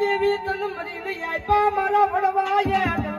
દેવી તન મરી લઈ આપ્યા મારા વડવાએ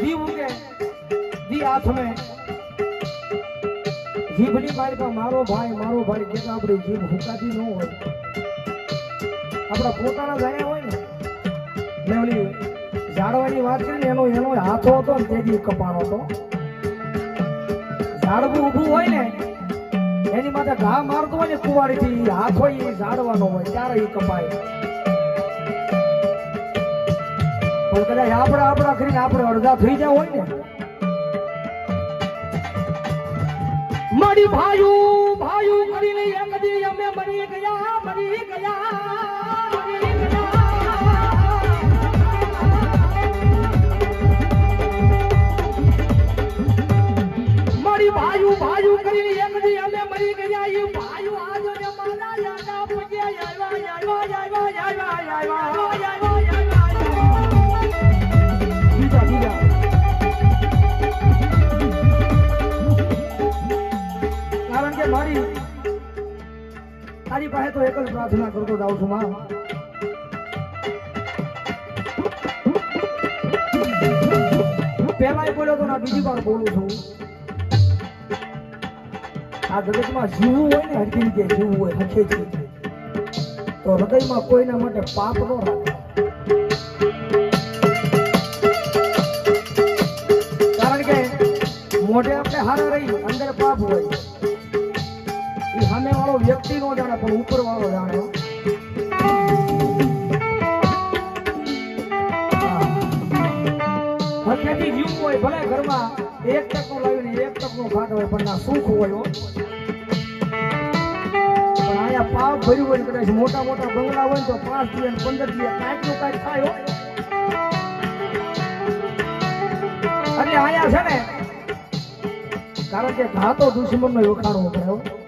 જીવ ઉગે જી હાથ में જીભની મારી મારો ભાઈ મારો ભાઈ જે આપણી જીભ હુકાતી ન હોય. આપણા પોતાના ગયા હોય ને, મેં ઓલી ઝાડવાની વાત કરી એનો એનો હાથો હતો ને તેથી કપાણો હતો. ઝાડવું ઊભું હોય ને, એની માથે ઘા મારતો હોય ને કુવાડીથી હાથ હોય એ ઝાડવાનો હોય, ત્યારે એ કપાય. પણ કદાચ આપણા આપણા કરીને આપણે અડધા થઈ જાય હોય ને. મળી ભાયુ ભાયું કરીને એમ દી અમે મરી ગયા મરી ગયા મરી ભાયુ ભાયું કરીને અમે મરી ગયા. ભાયું આજ મારા તારી પાસે તો એક જ પ્રાર્થના કરતો જાઉં છું, માં. પહેલા બોલ્યો તો ના બીજી વાર બોલું છું. આ જગતમાં જીવવું હોય ને હરકી રીતે જીવવું હોય હખેથી તો હૃદયમાં કોઈના માટે પાપ ન રાખે. કારણ કે મોઢે આપણે હારા રહી, અંદર પાપ હોય. વ્યક્તિ વાળો જાણે ભલે ઘરમાં એક ટકનો એક ટકનો પણ અહીંયા પાપ ભર્યું હોય કદાચ મોટા મોટા બંગલા હોય તો પાંચ પંદર દિવસ કાંઈકનું કાંઈક થાય હો અહીંયા છે ને કારણ કે ઘા તો દુશ્મન નો વખાણો પડે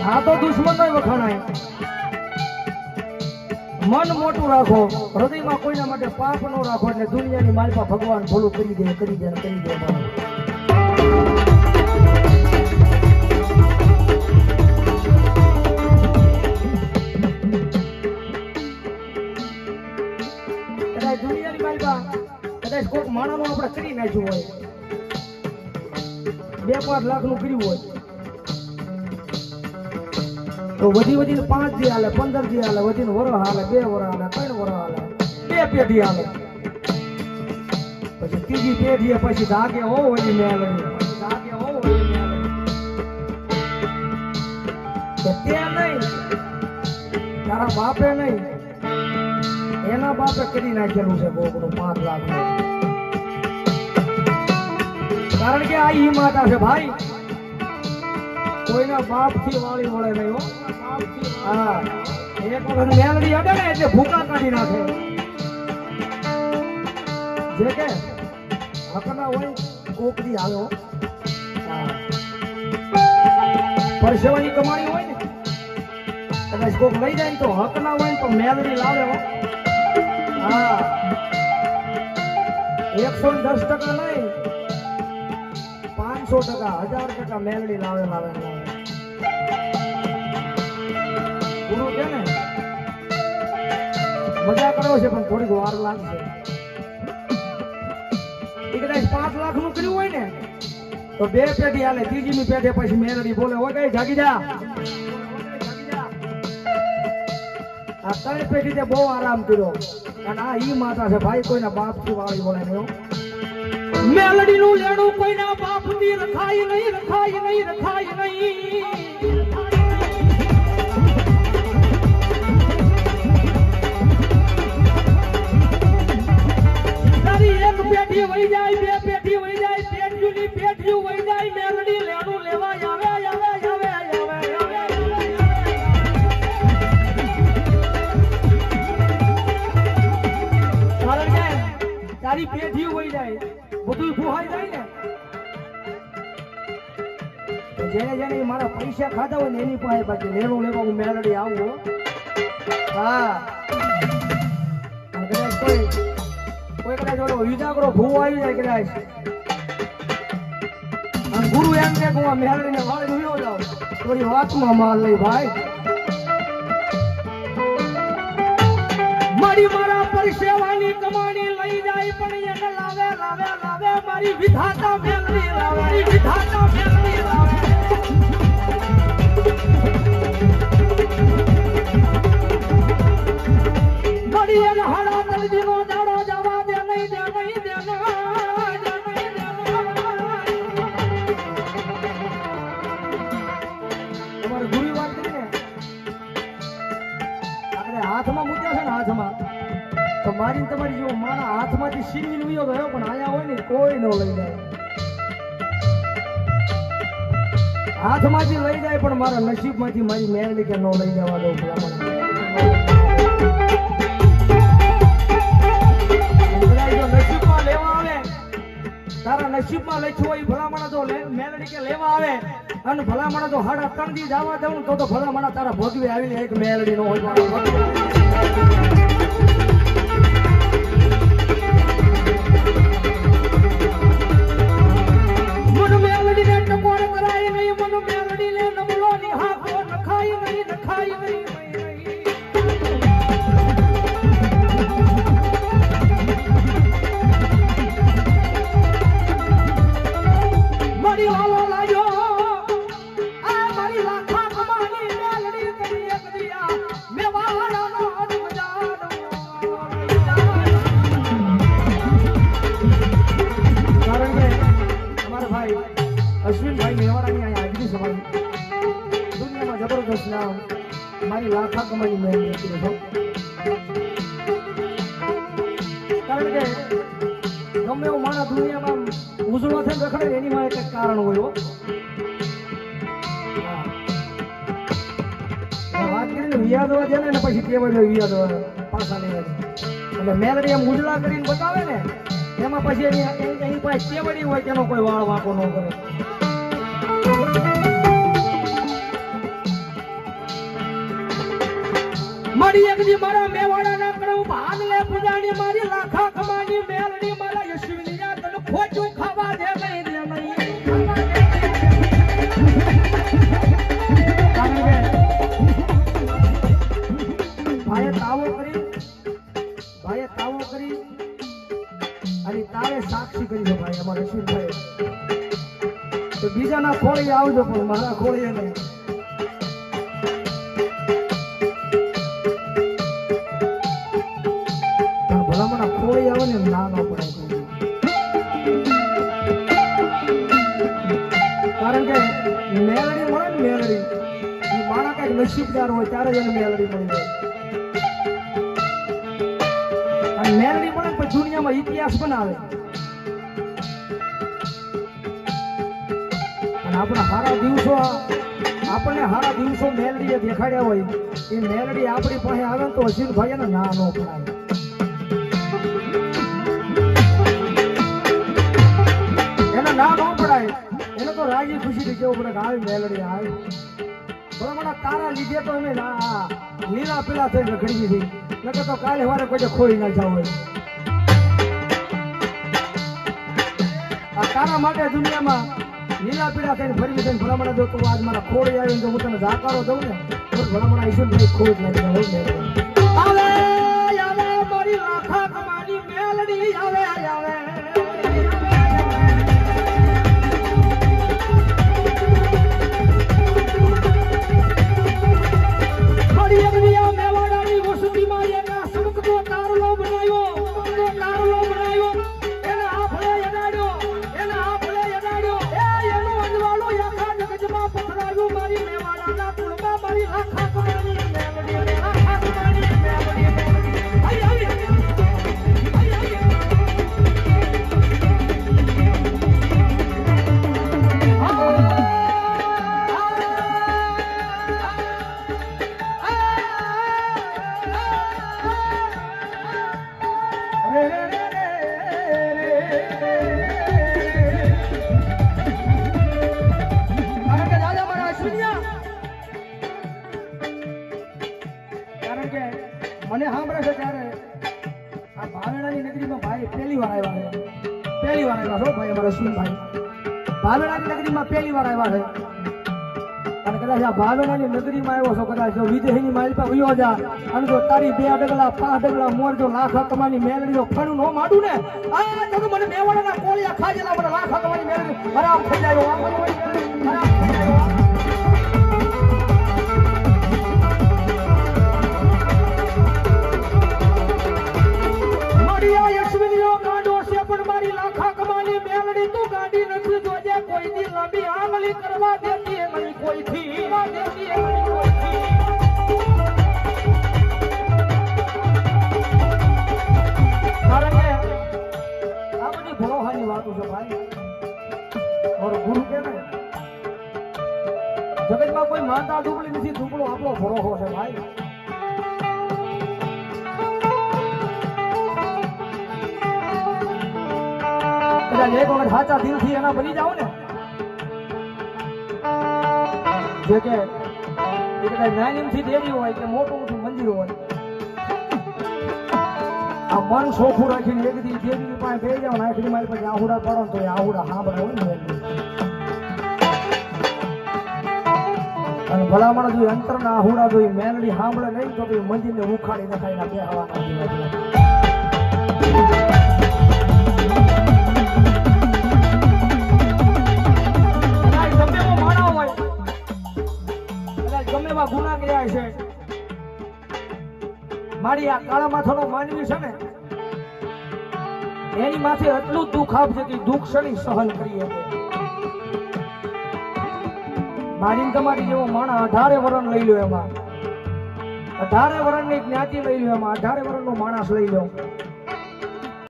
ઘા તો દુશ્મન નો વખાણાય. મન મોટું રાખો. હૃદયમાં કોઈના માટે પાપ ન રાખો એટલે દુનિયાની માલપા ભગવાન ભલું કરી દે કરી દે કરી દે કદાચ દુનિયાની માલપા, કદાચ કોઈક માણાનું આપણે કરી નાખ્યું હોય. બે પાંચ લાખનું કર્યું હોય. તો વધી વધીને પાંચ દી હાલે, પંદર દી હાલે, વધીને વર હાલે, બે વર હાલે, ત્રણ વર હાલે, બે પેઢી હાલે. પછી ત્રીજી પેઢી પછી ધાગે હો વળી નહીં, તારા બાપે નહીં, એના બાપે કરી નાખેલું છે ગોગનું પાંચ લાખ કારણ કે આ ઈ માતા છે ભાઈ. કોઈના બાપથી વાળી મળે નહીં હો. એક વખત મેલડી અડે ને એટલે ભૂકા કાઢી નાખે. જે કે હકના હોય કોકરી હાલો. પરસેવાની કમાણી હોય ને, કદાચ કોક લઈ જાય ને તો હક ના હોય ને તો મેલડી લાવે હો. હા. એકસો દસ ટકા નહીં પાંચસો ટકા, હજાર ટકા મેલડી લાવે લાવે લાવે. છે ને? મજા કરો છે, પણ થોડીક વાર લાગશે. પાંચ લાખનું કર્યું હોય ને, તો બે પેઢી હાલે ત્રીજી ની પેઢી પછી મેલડી બોલે હોય કઈ જાગી જા. આ ત્રણ પેઢી બહુ આરામ કર્યો. અને આ ઈ માતા છે, ભાઈ કોઈના બાપથી વાળી બોલાય. મેલડી નું લેણું કોઈના બાપની રખાય નહીં રખાય નહીં રખાય નહીં. તારી એક પેઢી વહી જાય, બે પેઢી વહી જાય પેઢીઓની પેઢીઓ વહી જાય મેલડી તારી પેઢીઓ વહી જાય. બધું ભૂહાઈ જાય ને. જેને જેને મારા પૈસા ખાધા હોય ને એની પાસે બાકી લેણું લેવા હું મેલડી આવું હા. કદાચ કોઈ કોઈ કદાચ ઓલો વિજાગરો ભૂ આવી જાય કદાચ. ગુરુ એમ કે હું મેલડીને વાળી જોયો જાઉં. થોડી વાતમાં માલ લઈ ભાઈ. મારી મારા પરસેવાની કમાણી લઈ જાય, પણ એને લાવે લાવે લાવે, મારી વિધાતા મેલડી લાવે, મારી વિધાતા મેલડી લાવે. મારી એને હાડા તલજીનો દાડો જવા દે, નહીં દે, નહીં તો તમારી જેવો મારા હાથમાંથી છીનવીને લઈ ગયો, પણ આયા હોય ને કોઈ ન લઈ જાય. હાથમાંથી લઈ જાય, પણ મારા નસીબમાંથી મારી મેળવી કે ન લઈ જવા દઉં ભલામણ. તારા નસીબમાં લખ્યું હોય ભલામણા તો મેલડી કે લેવા આવે, અને ભલામણા તો હાડા ત્રણ દી જવા દઉં તો તો ભલામણ તારા ભોગવી આવીને એક મેલડી નો હોય અશ્વિનભાઈ મેવાડાની અહીંયા હાજરી સમાજ દુનિયામાં જબરદસ્ત નામ. મારી લાખા કમાણી મેં છો. કારણ કે ગમે એવું માણસ દુનિયામાં ઉજળો થઈને રખડે, એની માટે કંઈક કારણ હોય વાત કરીને વિયાદવા છે ને, પછી કેવાય વિયાદવા પાછા એટલે મેલડી એમ ઉજળા કરીને બતાવે ને, એમાં પછી એની પાસે કેવડી હોય તેનો કોઈ વાળ વાંકો ન કરે. મારી એક દી મારા મેવાડા ના કરવું ભાન લે પૂજાની મારી લાખા ખોળી આવજો પણ મારા ખોળીએ નહીં. ભલામણ ખોળી આવે ને કારણ કે મેલડી મળે ને મેલડી, એ માણા કંઈક હોય ત્યારે એને મેલડી મળી જાય. મેલડી મળે પછી દુનિયામાં ઇતિહાસ બનાવે. આપણા સારા દિવસો આપણને સારા દિવસો મેલડીએ દેખાડ્યા હોય, એ મેલડી આપણી પાસે આવે તો અશ્વિનભાઈ એને ના ન પડાય રાજી ખુશી કેવું પડે કે આવી મેલડી, આવી. બરાબર તારા લીધે તો અમે ના, લીલા પીલા થઈ રખડી દીધી. નકર તો કાલે વારે કોઈ ખોઈ ના જાવ આ તારા માટે દુનિયામાં લીલા પીડા થઈને ફરી થઈને ભલામણ જો તું આજ મારા ખોડી આવીને તો હું તને જાકારો દઉં ને, તો ભલામણ આવીશું ને ખોટ નથી નગરીમાં આવ્યા કદાચ જો વિદેહીની માલિકા વયો અને જો તારી બે ડગલા, પાંચ ડગલા મોર જો લાખ કમાની મેલડી જો નો આ તો મને મેવાડાના કોળિયા આ છે ગુરુ કે ને જગતમાં કોઈ માનતા દુબળી નથી, દુબળો આપણો ભરોહો છે ભાઈ. કદાચ એક વખત સાચા દિલથી એના બની જાઓ ને. જે કે એ નાની દેવી હોય કે મોટું મોટું મંદિર હોય. મન સોખું રાખીને એક દી દેવીની પાસે બે જાવ ને આખરી મારી પાસે આહુડા પાડો ને તો એ આહુડા હોય ને અને ભલામણ જો અંતરના આહુડા જો મેલડી સાંભળે નહીં તો એ મંદિરને ઉખાડી નખાઈ ના બે હવાના મારી આ કાળા માથાનો માનવી છે ને, એની માથે એટલું દુઃખ આપશે કે દુઃખ શણી સહન કરી શકે મારી તમારી જેવો માણસ અઢારે વરણ લઈ લો એમાં. અઢારે વરણની જ્ઞાતિ લઈ લો એમાં, અઢારે વરણનો માણસ લઈ લો